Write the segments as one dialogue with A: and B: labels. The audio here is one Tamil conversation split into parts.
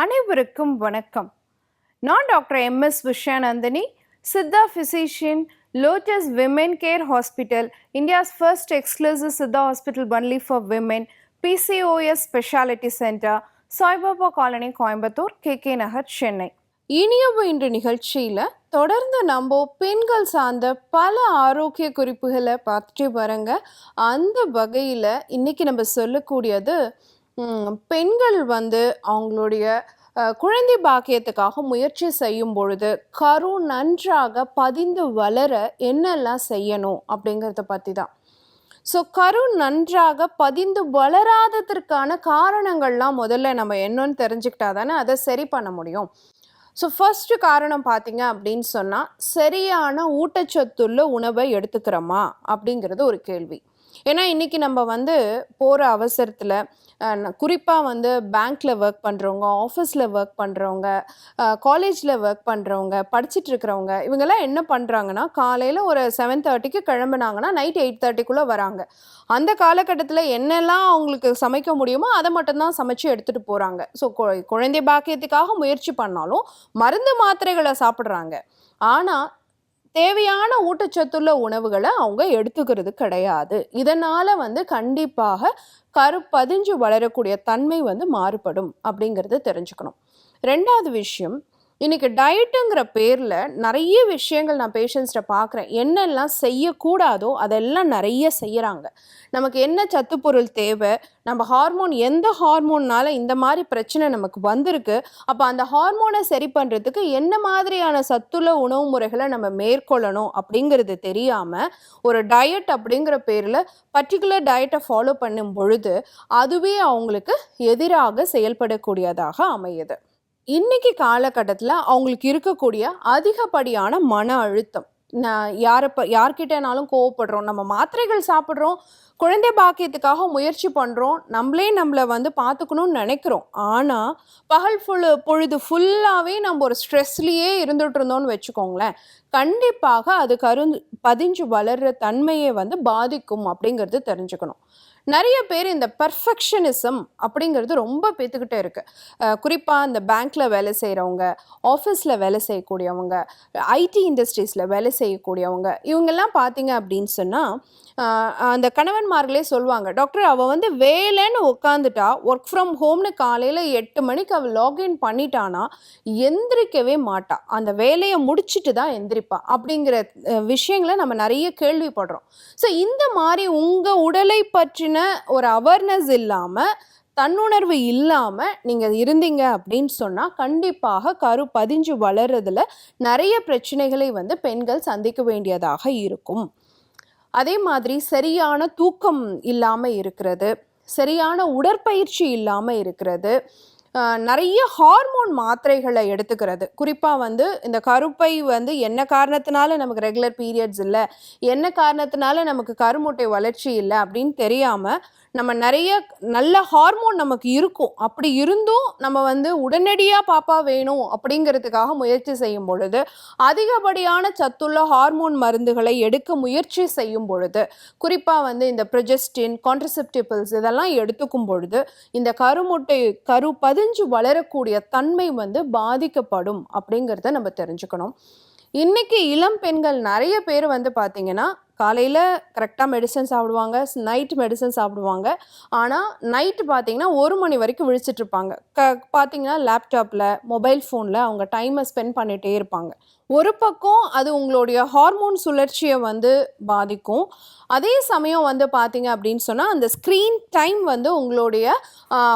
A: அனைவருக்கும் வணக்கம். நான் doctor MS Vishayanandhini Siddha physician Lotus women care hospital India's first exclusive Siddha hospital only for women PCOS specialty centre Saibaba colony Coimbatore K K Nagar Chennai. இனியவு இன்று நிகழ்ச்சியில் தொடர்ந்து நம்ம பெண்கள் சார்ந்த பல ஆரோக்கிய குறிப்புகளை பார்த்துட்டு வரங்க. அந்த வகையில் இன்றைக்கி நம்ம சொல்லக்கூடியது பெண்கள் வந்து அவங்களுடைய குழந்தை பாக்கியத்துக்காக முயற்சி செய்யும் பொழுது கரு நன்றாக பதிந்து வளர என்னெல்லாம் செய்யணும் அப்படிங்கிறத பற்றி தான் ஸோ கரு நன்றாக பதிந்து வளராததற்கான காரணங்கள்லாம் முதல்ல நம்ம என்னன்னு தெரிஞ்சுக்கிட்டா தானே அதை சரி பண்ண முடியும். ஸோ ஃபஸ்ட்டு காரணம் பார்த்தீங்க அப்படின்னு சொன்னால் சரியான ஊட்டச்சத்துள்ள உணவை எடுத்துக்கிறோமா அப்படிங்கிறது ஒரு கேள்வி. ஏன்னா இன்றைக்கி நம்ம வந்து போகிற அவசரத்தில் குறிப்பாக வந்து பேங்க்கில் ஒர்க் பண்ணுறவங்க ஆஃபீஸில் ஒர்க் பண்ணுறவங்க காலேஜில் ஒர்க் பண்ணுறவங்க படிச்சுட்டு இருக்கிறவங்க இவங்கெல்லாம் என்ன பண்ணுறாங்கன்னா காலையில் ஒரு செவன் தேர்ட்டிக்கு கிளம்புனாங்கன்னா நைட் எயிட் தேர்ட்டிக்குள்ளே வராங்க. அந்த காலகட்டத்தில் என்னெல்லாம் அவங்களுக்கு சமைக்க முடியுமோ அதை மட்டும்தான் சமைச்சு எடுத்துகிட்டு போகிறாங்க ஸோ குழந்தை பாக்கியத்துக்காக முயற்சி பண்ணாலும் மருந்து மாத்திரைகளை சாப்பிட்றாங்க. ஆனால் தேவையான ஊட்டச்சத்துள்ள உணவுகளை அவங்க எடுத்துக்கிறது கிடையாது. இதனால் வந்து கண்டிப்பாக கருப்பதிஞ்சு வளரக்கூடிய தன்மை வந்து மாறுபடும் அப்படிங்கிறது தெரிஞ்சுக்கணும். ரெண்டாவது விஷயம் இன்னைக்கு டயட்டுங்கிற பேரில் நிறைய விஷயங்கள் நான் பேஷண்ட்ஸ்கிட்ட பார்க்குறேன். என்னெல்லாம் செய்யக்கூடாதோ அதெல்லாம் நிறைய செய்கிறாங்க நமக்கு என்ன சத்துப்பொருள் தேவை? நம்ம ஹார்மோன் எந்த ஹார்மோன்னால இந்த மாதிரி பிரச்சனை நமக்கு வந்திருக்கு? அப்போ அந்த ஹார்மோனை சரி பண்ணுறதுக்கு என்ன மாதிரியான சத்துள்ள உணவு முறைகளை நம்ம மேற்கொள்ளணும் அப்படிங்கிறது தெரியாமல் ஒரு டயட் அப்படிங்கிற பேரில் பர்டிகுலர் டயட்டை ஃபாலோ பண்ணும் பொழுது அதுவே அவங்களுக்கு எதிராக செயல்படக்கூடியதாக அமையுது. இன்னைக்கு காலகட்டத்தில் அவங்களுக்கு இருக்கக்கூடிய அதிகப்படியான மன அழுத்தம். நான் யாரை ப யார்கிட்டனாலும் கோவப்படுறோம் நம்ம மாத்திரைகள் சாப்பிட்றோம் குழந்தை பாக்கியத்துக்காக முயற்சி பண்ணுறோம் நம்மளே நம்மளை வந்து பார்த்துக்கணும்னு நினைக்கிறோம். ஆனால் பகல் ஃபுல்லு பொழுது ஃபுல்லாகவே நம்ம ஒரு ஸ்ட்ரெஸ்லேயே இருந்துட்டு இருந்தோம்னு வச்சுக்கோங்களேன் கண்டிப்பாக அது கருந்து பதிஞ்சு வளர்கிற தன்மையை வந்து பாதிக்கும் அப்படிங்கிறது தெரிஞ்சுக்கணும். நிறைய பேர் இந்த பர்ஃபெக்ஷனிசம் அப்படிங்கிறது ரொம்ப பேத்துக்கிட்டே இருக்கு. குறிப்பாக இந்த பேங்க்கில் வேலை செய்கிறவங்க ஆஃபீஸில் வேலை செய்யக்கூடியவங்க ஐடி இண்டஸ்ட்ரீஸில் வேலை செய்யக்கூடியவங்க இவங்கெல்லாம் பார்த்தீங்க அப்படின்னு சொன்னால் அந்த கணவன்மார்களே சொல்லுவாங்க டாக்டர் அவள் வந்து வேலைன்னு உட்காந்துட்டா ஒர்க் ஃப்ரம் ஹோம்னு காலையில் எட்டு மணிக்கு அவள் லாகின் பண்ணிட்டானா எந்திரிக்கவே மாட்டா. அந்த வேலையை முடிச்சுட்டு தான் எந்திரிப்பா. அப்படிங்கிற விஷயங்களை நம்ம நிறைய கேள்விப்படுறோம். ஸோ இந்த மாதிரி உங்கள் உடலை பற்றின ஒரு அவேர்னஸ் இல்லாமல் தன்னுணர்வு இல்லாமல் நீங்கள் இருந்தீங்க அப்படின்னு சொன்னால் கண்டிப்பாக கரு பதிஞ்சு வளர்றதுல நிறைய பிரச்சனைகளை வந்து பெண்கள் சந்திக்க வேண்டியதாக இருக்கும். அதே மாதிரி சரியான தூக்கம் இல்லாமல் இருக்கிறது சரியான உடற்பயிற்சி இல்லாமல் இருக்கிறது நிறைய ஹார்மோன் மாத்திரைகளை எடுத்துக்கிறது. குறிப்பாக வந்து இந்த கருப்பை வந்து என்ன காரணத்தினால நமக்கு ரெகுலர் பீரியட்ஸ் இல்லை என்ன காரணத்தினால நமக்கு கருமுட்டை வளர்ச்சி இல்லை அப்படின்னு தெரியாமல் நம்ம நிறைய நல்ல ஹார்மோன் நமக்கு இருக்கும். அப்படி இருந்தும் நம்ம வந்து உடனடியாக பாப்பா வேணும் அப்படிங்கிறதுக்காக முயற்சி செய்யும் பொழுது அதிகப்படியான சத்துள்ள ஹார்மோன் மருந்துகளை எடுக்க முயற்சி செய்யும் பொழுது குறிப்பாக வந்து இந்த ப்ரொஜெஸ்டின் கான்ட்ரசெப்டிபிள்ஸ் இதெல்லாம் எடுத்துக்கும் பொழுது இந்த கருமுட்டை கருப்பது பதிஞ்சு வளரக்கூடிய தன்மை வந்து பாதிக்கப்படும் அப்படிங்கிறத நம்ம தெரிஞ்சுக்கணும். இன்னைக்கு இளம் பெண்கள் நிறைய பேர் வந்து பார்த்தீங்கன்னா காலையில் கரெக்டாக மெடிசன் சாப்பிடுவாங்க நைட் மெடிசன் சாப்பிடுவாங்க. ஆனால் நைட்டு பார்த்தீங்கன்னா ஒரு மணி வரைக்கும் விழிச்சிட்ருப்பாங்க க பார்த்தீங்கன்னா லேப்டாப்பில் மொபைல் ஃபோனில் அவங்க டைமை ஸ்பெண்ட் பண்ணிகிட்டே இருப்பாங்க. ஒரு பக்கம் அது உங்களுடைய ஹார்மோன் சுழற்சியை வந்து பாதிக்கும். அதே சமயம் வந்து பார்த்தீங்க அப்படின்னு சொன்னால் அந்த ஸ்க்ரீன் டைம் வந்து உங்களுடைய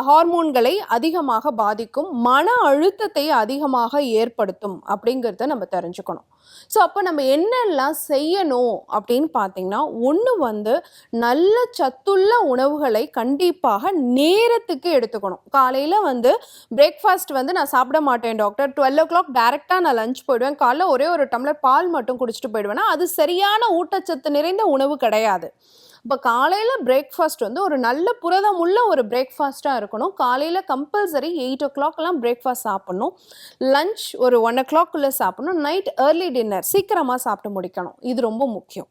A: ஹார்மோன்களை அதிகமாக பாதிக்கும். மன அழுத்தத்தை அதிகமாக ஏற்படுத்தும் அப்படிங்கிறத நம்ம தெரிஞ்சுக்கணும். ஸோ அப்போ நம்ம என்னெல்லாம் செய்யணும் அப்படின்னு பார்த்தீங்கன்னா ஒன்று வந்து நல்ல சத்துள்ள உணவுகளை கண்டிப்பாக நேரத்துக்கு எடுத்துக்கணும். காலையில் வந்து பிரேக்ஃபாஸ்ட் வந்து நான் சாப்பிட மாட்டேன் டாக்டர் டுவெல் ஓ கிளாக் டேரெக்டாக நான் லஞ்ச் போயிடுவேன். காலைல ஒரே ஒரு டம்ளர் பால் மட்டும் குடிச்சிட்டு போயிடுவேன்னா அது சரியான ஊட்டச்சத்து நிறைந்த உணவு கிடையாது. இப்போ காலையில் பிரேக்ஃபாஸ்ட் வந்து ஒரு நல்ல புரதம் உள்ள ஒரு பிரேக்ஃபாஸ்ட்டாக இருக்கணும். காலையில் கம்பல்சரி எயிட் ஓ கிளாக்லாம் பிரேக்ஃபாஸ்ட் சாப்பிட்ணும். லஞ்ச் ஒரு ஒன் ஓ கிளாக்குள்ளே சாப்பிடணும். நைட் ஏர்லி டின்னர் சீக்கிரமாக சாப்பிட்டு முடிக்கணும். இது ரொம்ப முக்கியம்.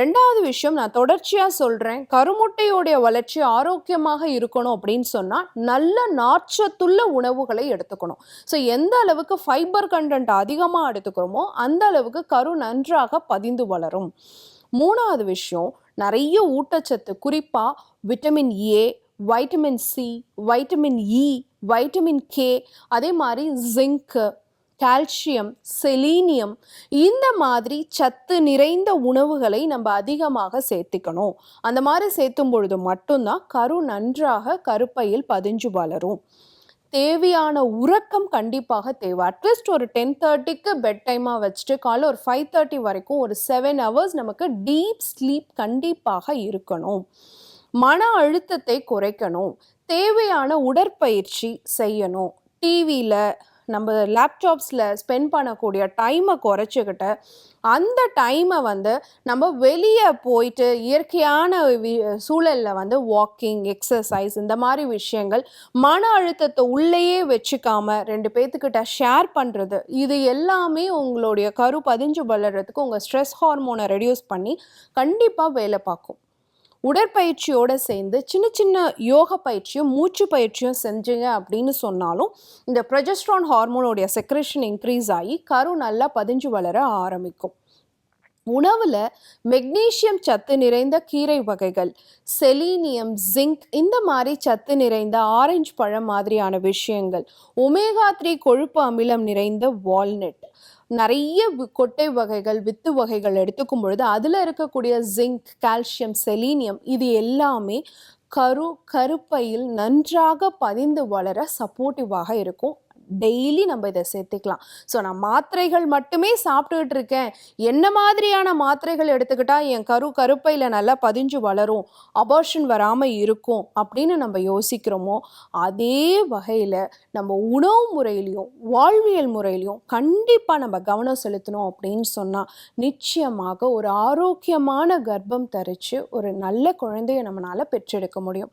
A: ரெண்டாவது விஷயம் நான் தொடர்ச்சியாக சொல்கிறேன் கருமுட்டையோடைய வளர்ச்சி ஆரோக்கியமாக இருக்கணும் அப்படின்னு சொன்னால் நல்ல நார்ச்சத்துள்ள உணவுகளை எடுத்துக்கணும். ஸோ எந்த அளவுக்கு ஃபைபர் கண்டென்ட் அதிகமாக எடுத்துக்கிறோமோ அந்த அளவுக்கு கரு நன்றாக பதிந்து வளரும். மூணாவது விஷயம் நிறைய ஊட்டச்சத்து குறிப்பாக vitamin A vitamin C vitamin E vitamin K அதே மாதிரி ஜிங்க்கு கால்சியம் செலீனியம் இந்த மாதிரி சத்து நிறைந்த உணவுகளை நம்ம அதிகமாக சேர்த்துக்கணும். அந்த மாதிரி சேர்த்தும் பொழுது மட்டும்தான் கரு நன்றாக கருப்பையில் பதிஞ்சு வளரும். தேவையான உறக்கம் கண்டிப்பாக தேவை. அட்லீஸ்ட் ஒரு டென் தேர்ட்டிக்கு பெட் டைமாக வச்சுட்டு காலைல ஒரு ஃபைவ் தேர்ட்டி வரைக்கும் ஒரு செவன் ஹவர்ஸ் நமக்கு டீப் ஸ்லீப் கண்டிப்பாக இருக்கணும். மன அழுத்தத்தை குறைக்கணும். தேவையான உடற்பயிற்சி செய்யணும். டிவியில் நம்ம லேப்டாப்ஸில் ஸ்பெண்ட் பண்ணக்கூடிய டைமை குறைச்சிக்கிட்டு அந்த டைமை வந்து நம்ம வெளியே போயிட்டு இயற்கையான வி- சூழலில் வந்து வாக்கிங் எக்ஸசைஸ் இந்த மாதிரி விஷயங்கள் மன அழுத்தத்தை உள்ளேயே வச்சுக்காம ரெண்டு பேர்த்துக்கிட்ட ஷேர் பண்ணுறது இது எல்லாமே உங்களுடைய கரு பதிஞ்சு வளர்கிறதுக்கு உங்கள் ஸ்ட்ரெஸ் ஹார்மோனை ரெடியூஸ் பண்ணி கண்டிப்பாக வேலை பார்க்கும். உடற்பயிற்சியோடு சேர்ந்து சின்ன சின்ன யோக பயிற்சியும் மூச்சு பயிற்சியும் செஞ்சீங்க அப்படின்னு சொன்னாலும் இந்த ப்ரொஜஸ்ட்ரான் ஹார்மோனுடைய செக்ரேஷன் இன்க்ரீஸ் ஆகி கரு நல்லா பதிஞ்சு வளர ஆரம்பிக்கும். உணவில் மெக்னீசியம் சத்து நிறைந்த கீரை வகைகள் செலீனியம் ஜிங்க் இந்த மாதிரி சத்து நிறைந்த ஆரஞ்சு பழம் மாதிரியான விஷயங்கள் ஒமேகா த்ரீ கொழுப்பு அமிலம் நிறைந்த வால்நட். நிறைய கொட்டை வகைகள் வித்து வகைகள் எடுத்துக்கும் பொழுது அதில் இருக்கக்கூடிய ஜிங்க் கால்சியம் செலீனியம் இது எல்லாமே கரு கருப்பையில் நன்றாக பதிந்து வளர சப்போர்ட்டிவாக இருக்கும். டெய்லி நம்ம இதை சேர்த்துக்கலாம். ஸோ நான் மாத்திரைகள் மட்டுமே சாப்பிட்டுக்கிட்டு இருக்கேன். என்ன மாதிரியான மாத்திரைகள் எடுத்துக்கிட்டால் என் கரு கருப்பையில் நல்லா பதிஞ்சு வளரும் அபார்ஷன் வராமல் இருக்கும் அப்படின்னு நம்ம யோசிக்கிறோமோ அதே வகையில் நம்ம உணவு முறையிலையும் வாழ்வியல் முறையிலையும் கண்டிப்பாக நம்ம கவனம் செலுத்தணும் அப்படின்னு சொன்னால் நிச்சயமாக ஒரு ஆரோக்கியமான கர்ப்பம் தரித்து ஒரு நல்ல குழந்தைய நம்மளால் பெற்றெடுக்க முடியும்.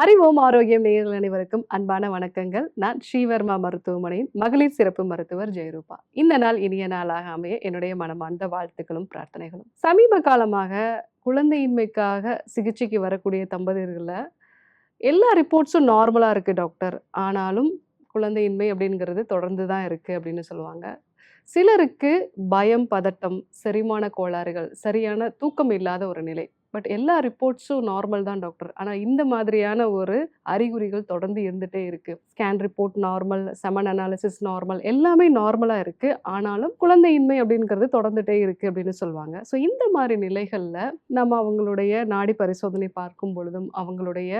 B: அறிவோம் ஆரோக்கியம் நேயர்கள் அனைவருக்கும் அன்பான வணக்கங்கள். நான் ஸ்ரீவர்மா மருத்துவமனையின் மகளிர் சிறப்பு மருத்துவர் ஜெயரூபா. இந்த நாள் இனிய நாளாக அமைய என்னுடைய மனமார்ந்த வாழ்த்துக்களும் பிரார்த்தனைகளும். சமீப காலமாக குழந்தையின்மைக்காக சிகிச்சைக்கு வரக்கூடிய தம்பதியர்களில் எல்லா ரிப்போர்ட்ஸும் நார்மலாக இருக்குது டாக்டர். ஆனாலும் குழந்தையின்மை அப்படிங்கிறது தொடர்ந்து தான் இருக்குது அப்படின்னு சொல்லுவாங்க. சிலருக்கு பயம் பதட்டம் செரிமான கோளாறுகள் சரியான தூக்கம் இல்லாத ஒரு நிலை. பட் எல்லா ரிப்போர்ட்ஸும் நார்மல் தான் டாக்டர். ஆனால் இந்த மாதிரியான ஒரு அறிகுறிகள் தொடர்ந்து இருந்துகிட்டே இருக்குது scan report normal semen analysis normal எல்லாமே நார்மலாக இருக்குது ஆனாலும் குழந்தையின்மை அப்படிங்கிறது தொடர்ந்துகிட்டே இருக்குது அப்படின்னு சொல்லுவாங்க. ஸோ இந்த மாதிரி நிலைகளில் நம்ம அவங்களுடைய நாடி பரிசோதனை பார்க்கும் பொழுதும் அவங்களுடைய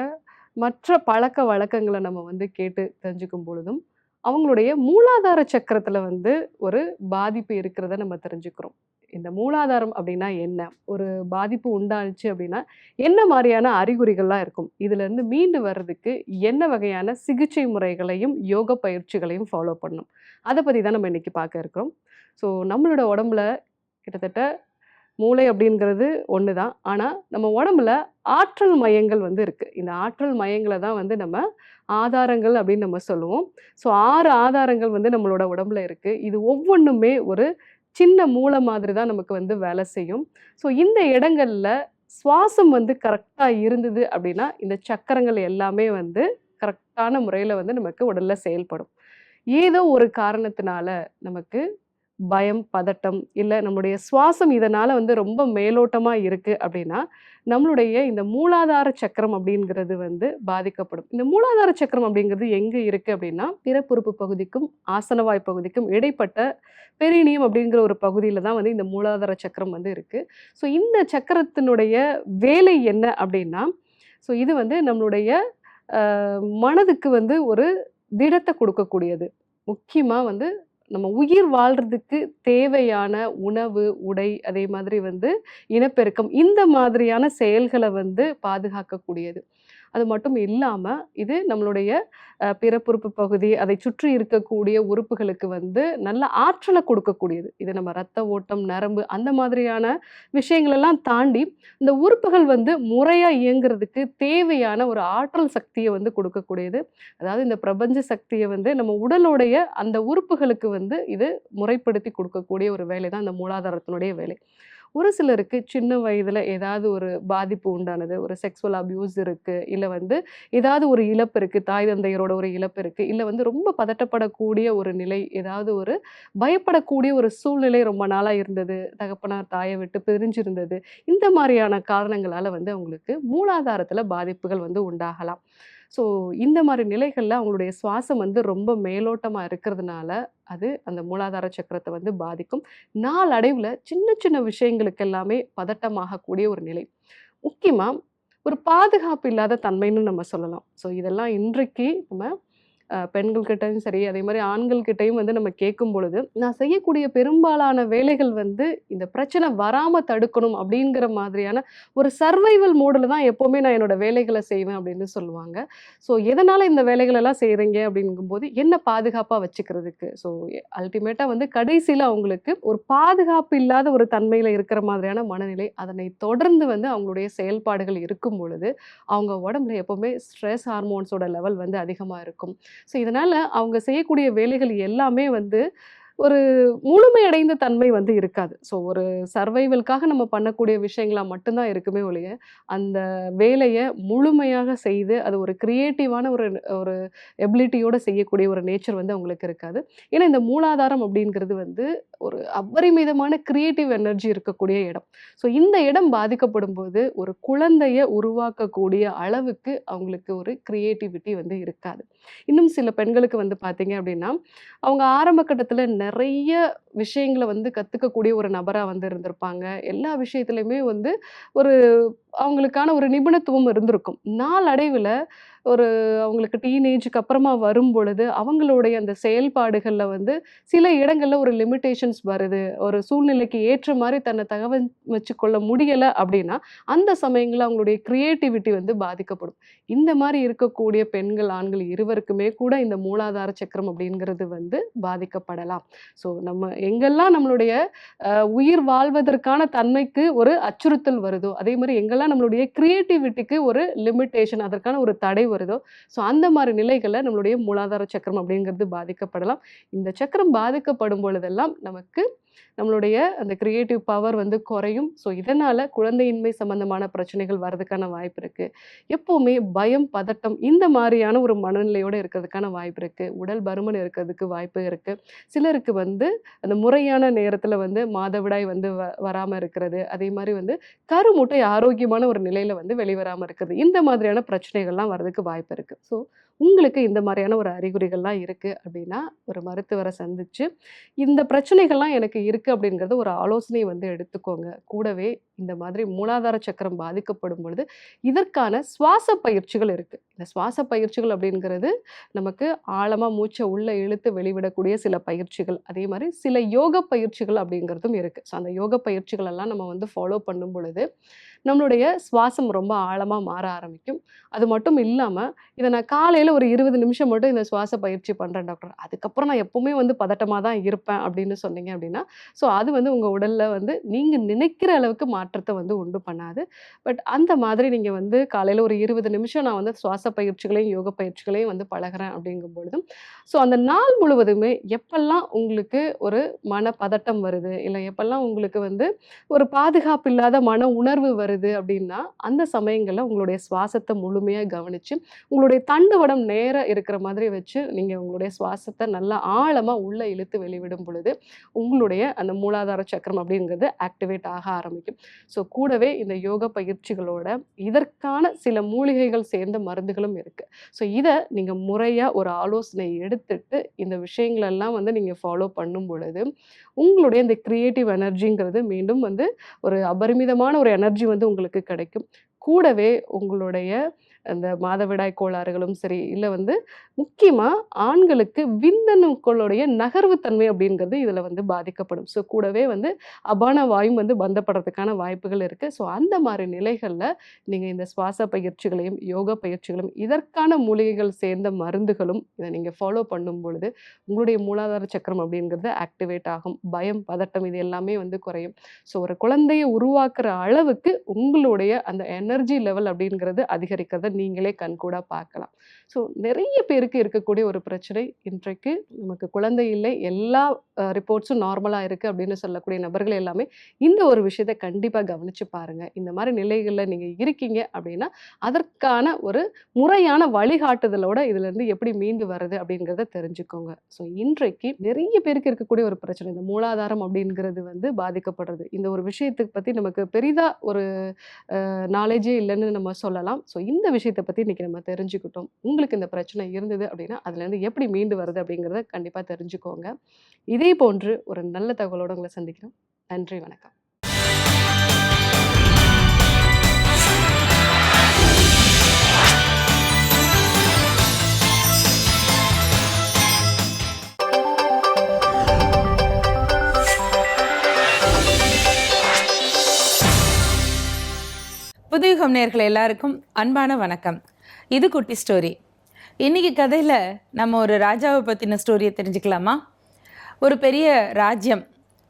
B: மற்ற பழக்க வழக்கங்களை நம்ம வந்து கேட்டு தெரிஞ்சுக்கும் பொழுதும் அவங்களுடைய மூலாதார சக்கரத்தில் வந்து ஒரு பாதிப்பு இருக்கிறத நம்ம தெரிஞ்சுக்கிறோம். இந்த மூலாதாரம் அப்படின்னா என்ன? ஒரு பாதிப்பு உண்டாச்சு அப்படின்னா என்ன மாதிரியான அறிகுறிகள்லாம் இருக்கும்? இதுலேருந்து மீண்டு வர்றதுக்கு என்ன வகையான சிகிச்சை முறைகளையும் யோக பயிற்சிகளையும் ஃபாலோ பண்ணணும் அதை பற்றி தான் நம்ம இன்றைக்கி பார்க்க இருக்கிறோம். ஸோ நம்மளோட உடம்புல கிட்டத்தட்ட மூளை அப்படிங்கிறது ஒன்று தான் ஆனால் நம்ம உடம்புல ஆற்றல் மையங்கள் வந்து இருக்குது இந்த ஆற்றல் மையங்களை தான் வந்து நம்ம ஆதாரங்கள் அப்படின்னு நம்ம சொல்லுவோம். ஸோ ஆறு ஆதாரங்கள் வந்து நம்மளோட உடம்புல இருக்குது இது ஒவ்வொன்றுமே ஒரு சின்ன மூளை மாதிரி தான் நமக்கு வந்து வேலை செய்யும். ஸோ இந்த இடங்களில் சுவாசம் வந்து கரெக்டாக இருந்தது அப்படின்னா இந்த சக்கரங்கள் எல்லாமே வந்து கரெக்டான முறையில் வந்து நமக்கு உடலில் செயல்படும். ஏதோ ஒரு காரணத்தினால நமக்கு பயம் பதட்டம் இல்லை நம்மளுடைய சுவாசம் இதனால் வந்து ரொம்ப மேலோட்டமாக இருக்குது அப்படின்னா நம்மளுடைய இந்த மூலாதார சக்கரம் அப்படிங்கிறது வந்து பாதிக்கப்படும். இந்த மூலாதார சக்கரம் அப்படிங்கிறது எங்கே இருக்குது அப்படின்னா பிறப்புறுப்பு பகுதிக்கும் ஆசனவாய் பகுதிக்கும் இடைப்பட்ட பெரினியம் அப்படிங்கிற ஒரு பகுதியில் தான் வந்து இந்த மூலாதார சக்கரம் வந்து இருக்குது ஸோ இந்த சக்கரத்தினுடைய வேலை என்ன அப்படின்னா ஸோ இது வந்து நம்மளுடைய மனதுக்கு வந்து ஒரு திடத்தை கொடுக்கக்கூடியது. முக்கியமாக வந்து நம்ம உயிர் வாழ்றதுக்கு தேவையான உணவு, உடை, அதே மாதிரி வந்து இனப்பெருக்கம் இந்த மாதிரியான செயல்களை வந்து பாதுகாக்கக்கூடியது. அது மட்டும் இல்லாமல் இது நம்மளுடைய பிறப்புறுப்பு பகுதி, அதை சுற்றி இருக்கக்கூடிய உறுப்புகளுக்கு வந்து நல்ல ஆற்றலை கொடுக்கக்கூடியது. இது நம்ம ரத்த ஓட்டம், நரம்பு அந்த மாதிரியான விஷயங்களெல்லாம் தாண்டி, இந்த உறுப்புகள் வந்து முறையாக இயங்குறதுக்கு தேவையான ஒரு ஆற்றல் சக்தியை வந்து கொடுக்கக்கூடியது. அதாவது இந்த பிரபஞ்ச சக்தியை வந்து நம்ம உடலுடைய அந்த உறுப்புகளுக்கு வந்து இது முறைப்படுத்தி கொடுக்கக்கூடிய ஒரு வேலை தான் இந்த மூலாதாரத்தினுடைய வேலை. ஒரு சிலருக்கு சின்ன வயதில் ஏதாவது ஒரு பாதிப்பு உண்டானது, ஒரு செக்ஸுவல் அப்யூஸ் இருக்குது இல்லை வந்து ஏதாவது ஒரு இழப்பு இருக்குது தாய் தந்தையரோட ஒரு இழப்பு இருக்குது இல்லை வந்து ரொம்ப பதட்டப்படக்கூடிய ஒரு நிலை, ஏதாவது ஒரு பயப்படக்கூடிய ஒரு சூழ்நிலை ரொம்ப நாளாக இருந்தது, தகப்பனார் தாயை விட்டு பிரிஞ்சிருந்தது. இந்த மாதிரியான காரணங்களால் வந்து அவங்களுக்கு மூலாதாரத்தில் பாதிப்புகள் வந்து உண்டாகலாம். ஸோ இந்த மாதிரி நிலைகளில் அவங்களுடைய சுவாசம் வந்து ரொம்ப மேலோட்டமாக இருக்கிறதுனால, அது அந்த மூலாதார சக்கரத்தை வந்து பாதிக்கும். நாளடைவில் சின்ன சின்ன விஷயங்களுக்கு எல்லாமே பதட்டமாகக்கூடிய ஒரு நிலை. முக்கியமாக ஒரு பாதுகாப்பு இல்லாத தன்மைன்னு நம்ம சொல்லலாம். ஸோ இதெல்லாம் இன்றைக்கு நம்ம பெண்கள்கிட்டையும் சரி, அதே மாதிரி ஆண்கள்கிட்டையும் வந்து நம்ம கேட்கும் பொழுது, நான் செய்யக்கூடிய பெரும்பாலான வேலைகள் வந்து இந்த பிரச்சனை வராமல் தடுக்கணும் அப்படிங்கிற மாதிரியான ஒரு சர்வைவல் மோடில் தான் எப்போவுமே நான் என்னோட வேலைகளை செய்வேன் அப்படின்னு சொல்லுவாங்க. ஸோ எதனால் இந்த வேலைகளெல்லாம் செய்கிறீங்க அப்படிங்கும்போது, என்ன பாதுகாப்பாக வச்சுக்கிறதுக்கு. ஸோ அல்டிமேட்டாக வந்து கடைசியில் அவங்களுக்கு ஒரு பாதுகாப்பு இல்லாத ஒரு தன்மையில் இருக்கிற மாதிரியான மனநிலை, அதனை தொடர்ந்து வந்து அவங்களுடைய செயல்பாடுகள் இருக்கும் பொழுது, அவங்க உடம்புல எப்போவுமே ஸ்ட்ரெஸ் ஹார்மோன்ஸோட லெவல் வந்து அதிகமாக இருக்கும். ஸோ இதனால அவங்க செய்யக்கூடிய வேலைகள் எல்லாமே வந்து ஒரு முழுமையடைந்த தன்மை வந்து இருக்காது. ஸோ ஒரு சர்வைவலுக்காக நம்ம பண்ணக்கூடிய விஷயங்களா மட்டும்தான் இருக்குமே ஒழிய, அந்த வேலையை முழுமையாக செய்து, அது ஒரு க்ரியேட்டிவான ஒரு ஒரு எபிலிட்டியோடு செய்யக்கூடிய ஒரு நேச்சர் வந்து அவங்களுக்கு இருக்காது. ஏன்னா இந்த மூலாதாரம் அப்படிங்கிறது வந்து ஒரு அபரிமிதமான க்ரியேட்டிவ் எனர்ஜி இருக்கக்கூடிய இடம். ஸோ இந்த இடம் பாதிக்கப்படும் போது ஒரு குழந்தைய உருவாக்கக்கூடிய அளவுக்கு அவங்களுக்கு ஒரு க்ரியேட்டிவிட்டி வந்து இருக்காது. இன்னும் சில பெண்களுக்கு வந்து பார்த்தீங்க அப்படின்னா, அவங்க ஆரம்ப கட்டத்தில் நிறைய விஷயங்கள வந்து கற்றுக்கக்கூடிய ஒரு நபராக வந்து இருந்திருப்பாங்க. எல்லா விஷயத்துலையுமே வந்து ஒரு அவங்களுக்கான ஒரு நிபுணத்துவம் இருந்திருக்கும். நாளடைவில் ஒரு அவங்களுக்கு டீனேஜுக்கு அப்புறமா வரும்பொழுது, அவங்களுடைய அந்த செயல்பாடுகளில் வந்து சில இடங்களில் ஒரு லிமிட்டேஷன்ஸ் வருது. ஒரு சூழ்நிலைக்கு ஏற்ற மாதிரி தன்னை தகவமைச்சுக்கொள்ள முடியலை அப்படின்னா, அந்த சமயங்களில் அவங்களுடைய கிரியேட்டிவிட்டி வந்து பாதிக்கப்படும். இந்த மாதிரி இருக்கக்கூடிய பெண்கள், ஆண்கள் இருவருக்குமே கூட இந்த மூலாதார சக்கரம் அப்படிங்கிறது வந்து பாதிக்கப்படலாம். ஸோ நம்ம எங்கெல்லாம் நம்மளுடைய உயிர் வாழ்வதற்கான தன்மைக்கு ஒரு அச்சுறுத்தல் வருதோ, அதே மாதிரி எங்கெல்லாம் நம்மளுடைய கிரியேட்டிவிட்டிக்கு ஒரு லிமிட்டேஷன் அதற்கான ஒரு தடை வருதோ, ஸோ அந்த மாதிரி நிலைகளில் நம்மளுடைய மூலாதார சக்கரம் அப்படிங்கிறது பாதிக்கப்படலாம். இந்த சக்கரம் பாதிக்கப்படும் பொழுதெல்லாம் நமக்கு நம்மளுடைய அந்த கிரியேட்டிவ் பவர் வந்து குறையும். ஸோ இதனால் குழந்தையின்மை சம்பந்தமான பிரச்சனைகள் வர்றதுக்கான வாய்ப்பு இருக்குது எப்போவுமே பயம், பதட்டம் இந்த மாதிரியான ஒரு மனநிலையோட இருக்கிறதுக்கான வாய்ப்பு இருக்குது உடல் பருமன் இருக்கிறதுக்கு வாய்ப்பு இருக்கு. சிலருக்கு வந்து அந்த முறையான நேரத்தில் வந்து மாதவிடாய் வந்து வ வராமல் இருக்கிறது. அதே மாதிரி வந்து கருமுட்டை ஆரோக்கியமான ஒரு நிலையில் வந்து வெளிவராமல் இருக்கிறது. இந்த மாதிரியான பிரச்சனைகள்லாம் வர்றதுக்கு வாய்ப்பு இருக்குது ஸோ உங்களுக்கு இந்த மாதிரியான ஒரு அறிகுறிகள்லாம் இருக்குது அப்படின்னா, ஒரு மருத்துவரை சந்தித்து இந்த பிரச்சனைகள்லாம் எனக்கு இருக்குது அப்படிங்கிறத ஒரு ஆலோசனை வந்து எடுத்துக்கோங்க. கூடவே இந்த மாதிரி மூலாதார சக்கரம் பாதிக்கப்படும் பொழுது, இதற்கான சுவாச பயிற்சிகள் இருக்குது இந்த சுவாச பயிற்சிகள் அப்படிங்கிறது, நமக்கு ஆழமாக மூச்சை உள்ளே இழுத்து வெளிவிடக்கூடிய சில பயிற்சிகள். அதே மாதிரி சில யோக பயிற்சிகள் அப்படிங்கிறதும் இருக்குது ஸோ அந்த யோக பயிற்சிகள் எல்லாம் நம்ம வந்து ஃபாலோ பண்ணும் பொழுது, நம்மளுடைய சுவாசம் ரொம்ப ஆழமாக மாற ஆரம்பிக்கும். அது மட்டும் இல்லாமல் இதை நான் காலையில் ஒரு 20 நிமிஷம் மட்டும் இந்த சுவாச பயிற்சி பண்ணுறேன் டாக்டர். அதுக்கப்புறம் நான் எப்பவுமே வந்து பதட்டமாக தான் இருப்பேன் அப்படின்னு சொன்னீங்க அப்படின்னா, ஸோ அது வந்து உங்கள் உடலில் வந்து நீங்கள் நினைக்கிற அளவுக்கு மாற்றத்தை வந்து உண்டு பண்ணாது. பட் அந்த மாதிரி நீங்கள் வந்து காலையில் ஒரு 20 நிமிஷம் நான் வந்து சுவாச பயிற்சிகளையும், யோக பயிற்சிகளையும் வந்து பழகுறேன் அப்படிங்கும் பொழுதும், ஸோ அந்த நாள் முழுவதுமே எப்பெல்லாம் உங்களுக்கு ஒரு மன பதட்டம் வருது, இல்லை எப்பெல்லாம் உங்களுக்கு வந்து ஒரு பாதுகாப்பு இல்லாத மன உணர்வு வருது அப்படின்னா, அந்த சமயங்களில் உங்களுடைய சுவாசத்தை முழுமையாக கவனித்து உங்களுடைய தண்டுவடம் நேராக இருக்கிற மாதிரி வச்சு, நீங்கள் உங்களுடைய சுவாசத்தை நல்லா ஆழமாக உள்ளே இழுத்து வெளிவிடும் பொழுது, உங்களுடைய அந்த மூலாதார சக்கரம் அப்படிங்கிறது ஆக்டிவேட் ஆக ஆரம்பிக்கும். ஸோ கூடவே இந்த யோக பயிற்சிகளோட இதற்கான சில மூலிகைகள் சேர்ந்த மருந்துகளும் இருக்குது ஸோ இதை நீங்கள் முறையாக ஒரு ஆலோசனை எடுத்துட்டு, இந்த விஷயங்களெல்லாம் வந்து நீங்கள் ஃபாலோ பண்ணும் பொழுது, உங்களுடைய இந்த க்ரியேட்டிவ் எனர்ஜிங்கிறது மீண்டும் வந்து ஒரு அபரிமிதமான ஒரு எனர்ஜி வந்து உங்களுக்கு கிடைக்கும். கூடவே உங்களுடைய அந்த மாதவிடாய் கோளாறுகளும் சரி இல்லை வந்து முக்கியமாக ஆண்களுக்கு விந்தணுக்களுடைய நகர்வுத்தன்மை அப்படிங்கிறது இதில் வந்து பாதிக்கப்படும். ஸோ கூடவே வந்து அபான வாயும் வந்து பந்தப்படுறதுக்கான வாய்ப்புகள் இருக்குது ஸோ அந்த மாதிரி நிலைகளில் நீங்கள் இந்த சுவாச பயிற்சிகளையும் யோகா பயிற்சிகளையும் இதற்கான மூலிகைகள் சேர்ந்த மருந்துகளும் இதை நீங்கள் ஃபாலோ பண்ணும் பொழுது உங்களுடைய மூலாதார சக்கரம் அப்படிங்கிறது ஆக்டிவேட் ஆகும். பயம் பதட்டம் இது எல்லாமே வந்து குறையும். ஸோ ஒரு குழந்தையை உருவாக்குற அளவுக்கு உங்களுடைய அந்த எனர்ஜி லெவல் அப்படிங்கிறது அதிகரிக்கிறத நீங்களே கண்கூட பார்க்கலாம். ஸோ நிறைய பேருக்கு இருக்கக்கூடிய ஒரு பிரச்சனை இன்றைக்கு நமக்கு குழந்தை இல்லை எல்லா ரிப்போர்ட்ஸும் நார்மலாக இருக்குது அப்படின்னு சொல்லக்கூடிய நபர்கள் எல்லாமே இந்த ஒரு விஷயத்தை கண்டிப்பாக கவனிச்சு பாருங்க. இந்த மாதிரி நிலைகளில் நீங்கள் இருக்கீங்க அப்படின்னா அதற்கான ஒரு முறையான வழிகாட்டுதலோட இதுல இருந்து எப்படி மீண்டு வர்றது அப்படிங்கிறத தெரிஞ்சுக்கோங்க. ஸோ இன்றைக்கு நிறைய பேருக்கு இருக்கக்கூடிய ஒரு பிரச்சனை இந்த மூலாதாரம் அப்படிங்கிறது வந்து பாதிக்கப்படுறது. இந்த ஒரு விஷயத்துக்கு பற்றி நமக்கு பெரிதாக ஒரு நாலேஜே இல்லைன்னு நம்ம சொல்லலாம். ஸோ இந்த விஷயம் விஷயத்தை பற்றி இன்றைக்கி நம்ம தெரிஞ்சுக்கிட்டோம். உங்களுக்கு இந்த பிரச்சனை இருந்தது அப்படின்னா அதுலேருந்து எப்படி மீண்டு வருது அப்படிங்கிறத கண்டிப்பாக தெரிஞ்சுக்கோங்க. இதே போன்று ஒரு நல்ல தகவலோட உங்களை சந்திக்கிறோம். நன்றி வணக்கம்.
C: புதுயுகம் நேர்கள் எல்லாருக்கும் அன்பான வணக்கம். இது குட்டி ஸ்டோரி. இன்னைக்கு கதையில் நம்ம ஒரு ராஜாவை பற்றின ஸ்டோரியை தெரிஞ்சுக்கலாமா? ஒரு பெரிய ராஜ்யம்.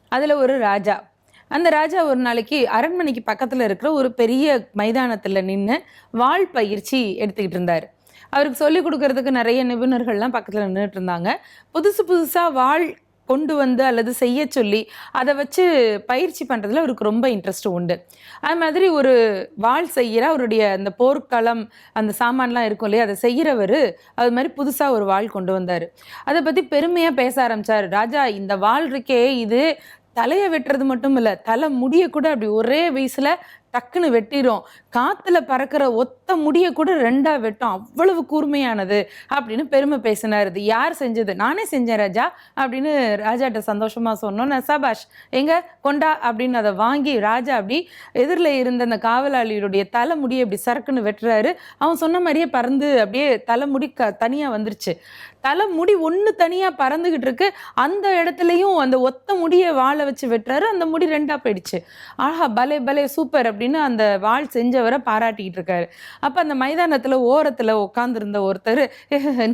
C: அதில் ஒரு ராஜா. அந்த ராஜா ஒரு நாளைக்கு அரண்மனைக்கு பக்கத்தில் இருக்கிற ஒரு பெரிய மைதானத்தில் நின்று வாள் பயிற்சி எடுத்துக்கிட்டு இருந்தார். அவருக்கு சொல்லிக் கொடுக்கறதுக்கு நிறைய நிபுணர்கள்லாம் பக்கத்தில் நின்றுட்டு இருந்தாங்க. புதுசு புதுசாக வாள் கொண்டு வந்து அல்லது செய்ய சொல்லி அதை வச்சு பயிற்சி பண்ணுறதுல அவருக்கு ரொம்ப இன்ட்ரெஸ்ட் உண்டு. அது மாதிரி ஒரு வாள் செய்கிற அவருடைய அந்த போர்க்களம் அந்த சாமான்லாம் இருக்கும் இல்லையா அதை செய்கிறவர் அது மாதிரி புதுசாக ஒரு வாள் கொண்டு வந்தார். அதை பற்றி பெருமையாக பேச ஆரம்பித்தார் ராஜா இந்த வாள் இருக்கே இது தலையை வெட்டுறது மட்டும் இல்லை தலை முடிய கூட அப்படி ஒரே வயசில் டக்குன்னு வெட்டிடும் காற்றுல பறக்கிற ஒத்த முடிய கூட ரெண்டா வெட்டும். அவ்வளவு கூர்மையானது அப்படின்னு பெருமை பேசினார். இது யார் செஞ்சது? நானே செஞ்சேன் ராஜா அப்படின்னு ராஜாட்ட சந்தோஷமாக நான் சபாஷ் எங்க கொண்டா? அப்படின்னு அதை வாங்கி ராஜா அப்படி எதிரில் இருந்த அந்த காவலாளியுடைய தலை முடியை அப்படி சரக்குன்னு வெட்டுறாரு. அவன் சொன்ன மாதிரியே பறந்து அப்படியே தலைமுடி க தனியாக வந்துருச்சு. தலை முடி ஒன்று தனியாக பறந்துக்கிட்டு இருக்கு. அந்த இடத்துலையும் அந்த ஒத்த முடியை வாழை வச்சு வெட்டுறாரு. அந்த முடி ரெண்டா போயிடுச்சு. ஆஹா பலே பலே சூப்பர் அப்படின்னு அந்த வாள் செஞ்சவரை பாராட்டிக்கிட்டு இருக்காரு. அப்போ அந்த மைதானத்தில் ஓரத்தில் உட்காந்துருந்த ஒருத்தர்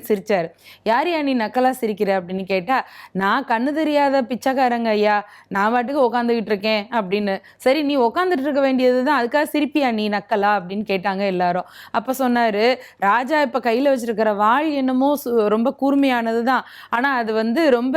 C: சிரிச்சார். யார் யா நீ நக்கலா சிரிக்கிற? அப்படின்னு கேட்டால் நான் கண்ணு தெரியாத பிச்சைக்காரங்க ஐயா. நான் பாட்டுக்கு உட்காந்துக்கிட்டு இருக்கேன். அப்படின்னு. சரி நீ உட்காந்துட்டு இருக்க வேண்டியது தான் அதுக்காக சிரிப்பியா நீ நக்கலா? அப்படின்னு கேட்டாங்க எல்லாரும். அப்போ சொன்னார் ராஜா இப்போ கையில் வச்சிருக்கிற வாள் என்னமோ சு- ரொம்ப கூர்மையானது தான் ஆனால் அது வந்து ரொம்ப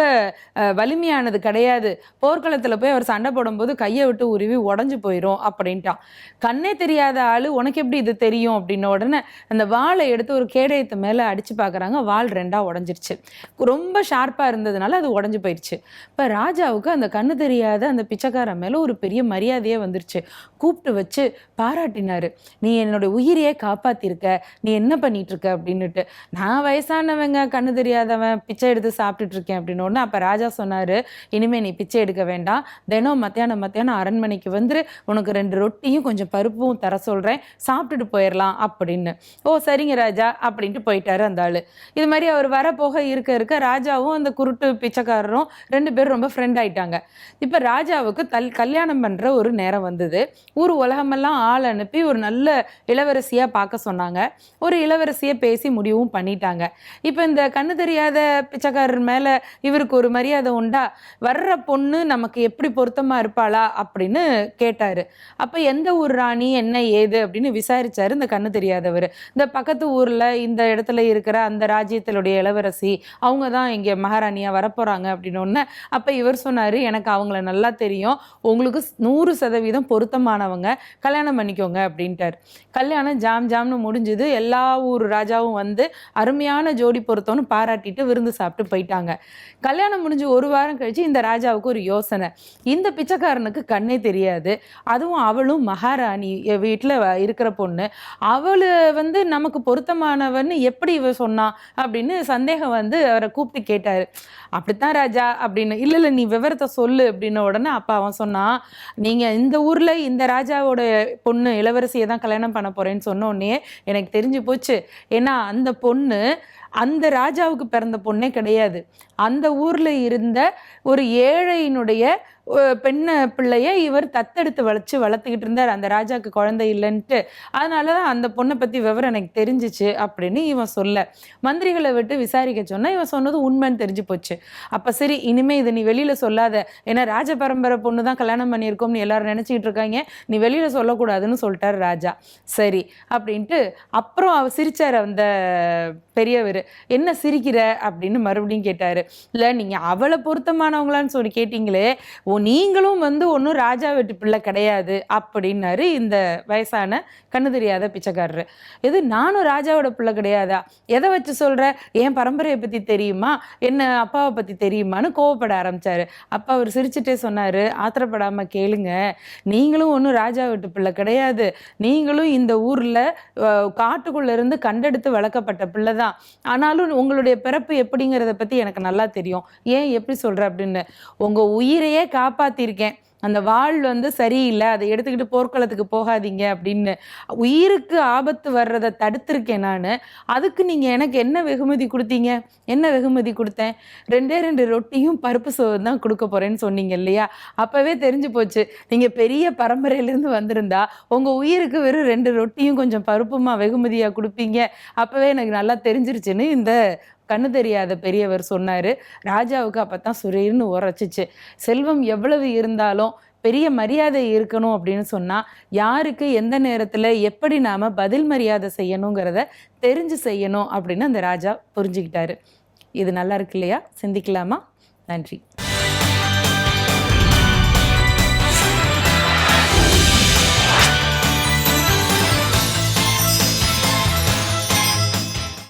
C: வலிமையானது கிடையாது. போர்க்களத்தில் போய் அவர் சண்டை போடும்போது கையை விட்டு உருவி உடஞ்சு போயிடும் அப்படின்ட்டான். கண்ணே தெரியாத ஆள் உனக்கு எப்படி இது தெரியும்? அப்படின்ன உடனே அந்த வாளை எடுத்து ஒரு கேடயத்து மேலே அடித்து பார்க்குறாங்க வாள் ரெண்டாக உடஞ்சிருச்சு. ரொம்ப ஷார்ப்பாக இருந்ததுனால அது உடஞ்சு போயிடுச்சு இப்போ ராஜாவுக்கு அந்த கண்ணு தெரியாத அந்த பிச்சைக்காரன் மேலே ஒரு பெரிய மரியாதையே வந்துருச்சு. கூப்பிட்டு வச்சு பாராட்டினாரு. நீ என்னோட உயிரையே காப்பாற்றிருக்க நீ என்ன பண்ணிட்டு இருக்க அப்படின்னுட்டு. நான் வயசானவங்க கண்ணு தெரியாதவன் பிச்சை எடுத்து சாப்பிட்டுட்டு இருக்கேன். அப்படின்னு அப்போ ராஜா சொன்னார் இனிமேல் நீ பிச்சை எடுக்க வேண்டாம். தினம் மத்தியானம் மத்தியானம் அரண்மனைக்கு வந்துரு. உனக்கு ரெண்டு ரொட்டியும் கொஞ்சம் பருப்பும் தர சொல்றேன் சாப்பிட்டுட்டு போயிடலாம் அப்படின்னு. ஓ சரிங்க ராஜா அப்படின்ட்டு போயிட்டாரு அந்த ஆள். இது மாதிரி அவர் வரப்போக இருக்க இருக்க ராஜாவும் அந்த குருட்டு பிச்சைக்காரரும் ரெண்டு பேரும் ரொம்ப ஃப்ரெண்ட் ஆயிட்டாங்க. இப்போ ராஜாவுக்கு தல் கல்யாணம் பண்ணுற ஒரு நேரம் வந்தது. ஊர் உலகமெல்லாம் ஆள் அனுப்பி ஒரு நல்ல இளவரசியாக பார்க்க சொன்னாங்க. ஒரு இளவரசியை பேசி முடிவும் பண்ணிட்டாங்க. இப்போ இந்த கண்ணு தெரியாத பிச்சைக்காரர் மேலே இவருக்கு ஒரு மரியாதை உண்டா? வர்ற பொண்ணு நமக்கு எப்படி பொருத்தமாக இருப்பாளா? அப்படின்னு கேட்டாரு. அப்போ எந்த ஊர் ராணி என்ன ஏது அப்படின்னு விசாரிச்சாரு. இந்த கண்ணு தெரியாதவர். இந்த பக்கத்து ஊர்ல இந்த இடத்துல இருக்கிற அந்த ராஜ்யத்தினுடைய இளவரசி அவங்க தான் இங்கே மகாராணியா வரப்போறாங்க அப்படின்னு அப்போ அப்ப இவர் சொன்னாரு எனக்கு அவங்கள நல்லா தெரியும். உங்களுக்கு நூறு சதவீதம் பொருத்தமானவங்க. கல்யாணம் பண்ணிக்கோங்க அப்படின்ட்டார். கல்யாணம் ஜாம் ஜாம்னு முடிஞ்சுது. எல்லா ஊர் ராஜாவும் வந்து அருமையான ஜோடி பொருத்தம்னு பாராட்டிட்டு விருந்து சாப்பிட்டு போயிட்டாங்க. கல்யாணம் முடிஞ்சு ஒரு வாரம் கழிச்சு இந்த ராஜாவுக்கு ஒரு யோசனை. இந்த பிச்சைக்காரனுக்கு கண்ணே தெரியாது. அதுவும் அவளும் மகாராணி வீட்டில் இருக்கிற பொண்ணு அவளு வந்து நமக்கு பொருத்தமானவன்னு எப்படி இவ சொன்னா அப்படின்னு சந்தேகம் வந்து அவரை கூப்பிட்டு கேட்டாரு. அப்படித்தான் ராஜா அப்படின்னு. இல்லை இல்லை நீ விவரத்தை சொல்லு அப்படின்ன உடனே அப்பா அவன் சொன்னான் நீங்கள் இந்த ஊரில் இந்த ராஜாவோட பொண்ணு இளவரசியை தான் கல்யாணம் பண்ண போறேன்னு சொன்ன உடனே எனக்கு தெரிஞ்சு போச்சு. ஏன்னா அந்த பொண்ணு அந்த ராஜாவுக்கு பிறந்த பொண்ணே கிடையாது. அந்த ஊரில் இருந்த ஒரு ஏழையினுடைய அஹ், பெண்ண இவர் தத்தெடுத்து வளைச்சு வளர்த்துக்கிட்டு இருந்தார். அந்த ராஜாவுக்கு குழந்தை இல்லைன்ட்டு. அதனால தான் அந்த பொண்ணை பற்றி விவரம் எனக்கு தெரிஞ்சிச்சு அப்படின்னு இவன் சொல்ல. மந்திரிகளை விட்டு விசாரிக்க சொன்னால் இவன் சொன்னது உண்மைன்னு தெரிஞ்சு போச்சு. அப்போ சரி இனிமே இதை நீ வெளியில் சொல்லாத. ஏன்னா ராஜ பரம்பரை பொண்ணு தான் கல்யாணம் பண்ணியிருக்கோம்னு எல்லாரும் நினச்சிக்கிட்டு இருக்காங்க. நீ வெளியில் சொல்லக்கூடாதுன்னு சொல்லிட்டார் ராஜா. சரி அப்படின்ட்டு அப்புறம் அவர் சிரிச்சார் அந்த பெரியவர். என்ன சிரிக்கிற? அப்படின்னு மறுபடியும் கேட்டார். இல்லை நீங்கள் அவளை பொருத்தமானவங்களான்னு சொல்லி கேட்டிங்களே. ஓ நீங்களும் வந்து ஒன்றும் ராஜா வீட்டு பிள்ளை கிடையாது அப்படின்னாரு இந்த வயசான கண்ணு தெரியாத பிச்சைக்காரரு. இது நானும் ராஜாவோட பிள்ளை கிடையாதா? எதை வச்சு சொல்கிற என் பரம்பரையை பற்றி தெரியுமா? என்ன அப்பாவை பற்றி தெரியுமான்னு கோவப்பட ஆரம்பிச்சாரு. அப்பா அவர் சிரிச்சுட்டே சொன்னார் ஆத்திரப்படாமல் கேளுங்க. நீங்களும் ஒன்றும் ராஜா வீட்டு பிள்ளை கிடையாது. நீங்களும் இந்த ஊரில் காட்டுக்குள்ளேருந்து கண்டெடுத்து வளர்க்கப்பட்ட பிள்ளை தான். ஆனாலும் உங்களுடைய பிறப்பு எப்படிங்கிறத பற்றி எனக்கு நல்லா தெரியும். ஏன் எப்படி சொல்கிற அப்படின்னு. உங்கள் உயிரையே காப்பாற்றிருக்கேன் அந்த வாள் வந்து சரியில்லை. அதை எடுத்துக்கிட்டு போர்க்களத்துக்கு போகாதீங்க அப்படின்னு உயிருக்கு ஆபத்து வர்றதை தடுத்திருக்கேன் நான். அதுக்கு நீங்கள் எனக்கு என்ன வெகுமதி கொடுத்தீங்க? என்ன வெகுமதி கொடுத்தேன்? ரெண்டே ரெண்டு ரொட்டியும் பருப்பு சோறு தான் கொடுக்க போகிறேன்னு சொன்னீங்க இல்லையா? அப்போவே தெரிஞ்சு போச்சு. நீங்கள் பெரிய பரம்பரையிலேருந்து வந்திருந்தா உங்கள் உயிருக்கு வெறும் ரெண்டு ரொட்டியும் கொஞ்சம் பருப்புமா வெகுமதியாக கொடுப்பீங்க. அப்போவே எனக்கு நல்லா தெரிஞ்சிருச்சுன்னு இந்த கண்ணு தெரியாத பெரியவர் சொன்னார். ராஜாவுக்கு அப்போ தான் சுரீர்னு உரைச்சிச்சு. செல்வம் எவ்வளவு இருந்தாலும் பெரிய மரியாதை இருக்கணும் அப்படின்னு சொன்னால் யாருக்கு எந்த நேரத்தில் எப்படி நாம் பதில் மரியாதை செய்யணுங்கிறத தெரிஞ்சு செய்யணும் அப்படின்னு அந்த ராஜா புரிஞ்சுக்கிட்டாரு. இது நல்லா இருக்கு இல்லையா? சிந்திக்கலாமா? நன்றி.